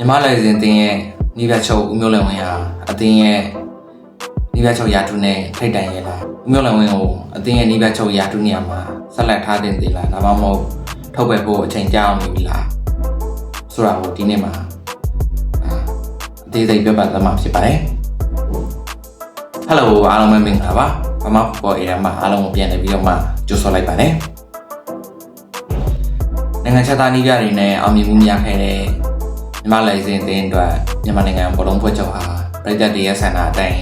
ညီမလိုက်စဉ်တင်းရဲ့နိဗ္ဗာန်ချုပ်ဦးမျိုးလင်ဝင်းဟာအတင်းရဲ့နိဗ္ဗာန်ချုပ်ရာထူးနဲ့ထိတ်တန်ရဲ့လားဦးမျိုးလင်ဝင်းကိုအတင်းရဲ့နိဗ္ဗာန်ချုပ်ရာထူးနေရာမှာဆက်လက်ထားတင်သေးလားဒါမှမဟုတ်ထုတ်ပယ်ဖို့အချိန်ကြာအောင်နေပြီလားဆိုတာကိုဒီနေ့မှာအာအသေးစိတ်ပြပတ်သွားမှာဖြစ်ပါတယ်ဟယ်လိုအားလုံးပဲမင်္ဂလာပါဗမာပေါ်အေရမှာအားလုံးကိုပြန်လည်ပြီးတော့မှကြိုဆိုလိုက်ပါတယ်နိုင်ငံခြားသားနီးပြတွေနဲ့အောင်မြင်မှုများခဲ့တဲ့ မြန်မာလိုက်စဉ်အသင်းအတွက်မြန်မာနိုင်ငံဘောလုံးဖွဲ့ချုပ်ဟာပြည်သက်တွေရဲ့ဆန္ဒအတိုင်း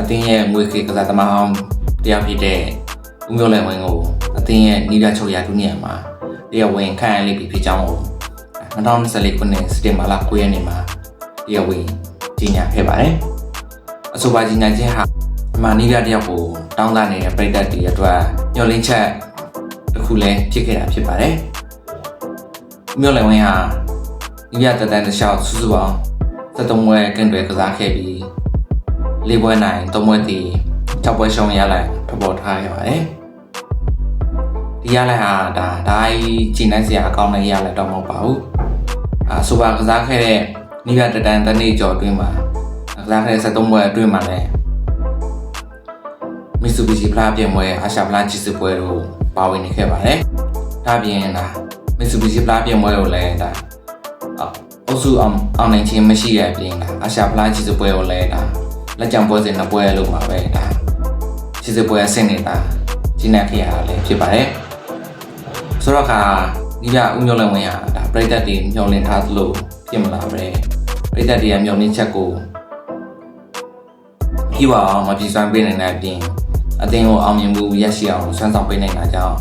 အသင်းရဲ့ငွေခေကစားသမားအောင်တယောက်ဖြစ်တဲ့ဦးမျိုးလယ်ဝင်းကိုအသင်းရဲ့နီးပြချုပ်ရာထူးနေရာမှာတရားဝင်ခန့်အပ်လိုက်ပြီဖြစ်ကြောင်းကို2024ခုနှစ်စက်တင်ဘာလ9ရက်နေ့မှာတရားဝင်ကြေညာခဲ့ပါတယ်အဆိုပါကြေညာခြင်းဟာမြန်မာနီးပြတယောက်ကိုတောင်းတနေတဲ့ပြည်သက်တွေအတွက်ညှော်လင်းချက်တစ်ခုလည်းဖြစ်ခဲ့တာဖြစ်ပါတယ်ဦးမျိုးလယ်ဝင်းဟာ ဒီပြတက်တန်းတစ်လျှောက်စုစုပေါင်း73ပွဲကင်တွယ်ကစားခဲ့ပြီး၄ပွဲနိုင်၃ပွဲတည်6ပွဲရှုံးရလိုက်ထပေါ်ထားရပါတယ်ဒီရလိုက်ဟာဒါဒါကြီးကြည်နိုင်စရာအကောင်းတဲ့ရလိုက်တော့မဟုတ်ပါဘူးအာဆိုပါကစားခဲ့တဲ့နိဗ္ဗာန်တက်တန်းတစ်နေ့ကျော်အတွင်းမှာကစားခဲ့တဲ့73ပွဲအတွင်းမှာလည်းမီဆူဘီစီဖလားပြင်ပွဲအာရှဖလားဂျီစပွဲတို့ပါဝင်နေခဲ့ပါတယ်ဒါပြင်ဒါမီဆူဘီစီဖလားပြင်ပွဲကိုလည်းဒါ အုပ်စုအောင်အောင်နိုင်ခြင်းမရှိရပြင်ဒါအရှာဖလားကြီးစပွဲကိုလဲဒါလက်ကြံပွဲစဉ်နှစ်ပွဲလို့မှာပဲဒါကြီးစပွဲအဆင့်နေတာကြီးနေခဲ့ရတာလည်းဖြစ်ပါတယ်ဆိုတော့ခါဒီကဦးမျိုးလင်ဝင်ရဒါပြိသက်တွေမျောလင့်ထားသလိုဖြစ်မလာပဲပြိသက်တွေကမျောလင့်ချက်ကိုပြီးပါအောင်မပြေစွမ်းပေးနိုင်တဲ့အပြင်အသင်းကိုအောင်မြင်မှုရရှိအောင်ဆွမ်းဆောင်ပေးနိုင်တာကြောင့်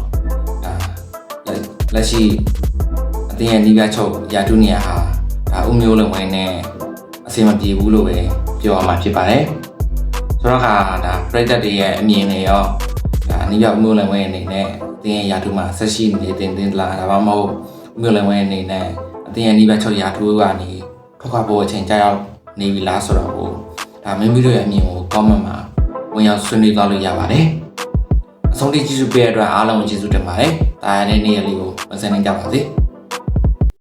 ဒါလက်လက်ရှိအတင်းရဲ့နီးပြချုပ်ရာထူးနေရာဟာ ဒါဥမျိုးလုံးဝိုင်းနဲ့အဆင်မပြေဘူးလို့ပဲပြောရမှာဖြစ်ပါတယ်ဆိုတော့ခါဒါပရိသတ်တွေရဲ့အမြင်တွေရောဒါနီးပြဥမျိုးလုံးဝိုင်းအနေနဲ့အတင်းရဲ့ရာထူးမှာဆက်ရှိနေတင်တင်လာဒါမှမဟုတ်ဥမျိုးလုံးဝိုင်းအနေနဲ့အတင်းရဲ့နီးပြချုပ်ရာထူးကနေထွက်ခွာဖို့အချိန်ကြာရောက်နေပြီလားဆိုတော့ကိုဒါမိမိတို့ရဲ့အမြင်ကို comment မှာဝင်ရောက်ဆွေးနွေးသွားလို့ရပါတယ်အဆုံးထိကျေးဇူးပေးတဲ့အတွက်အားလုံးကိုကျေးဇူးတင်ပါတယ်ဒါရတဲ့နေ့ရက်လေးကိုမစနေကြပါစေ။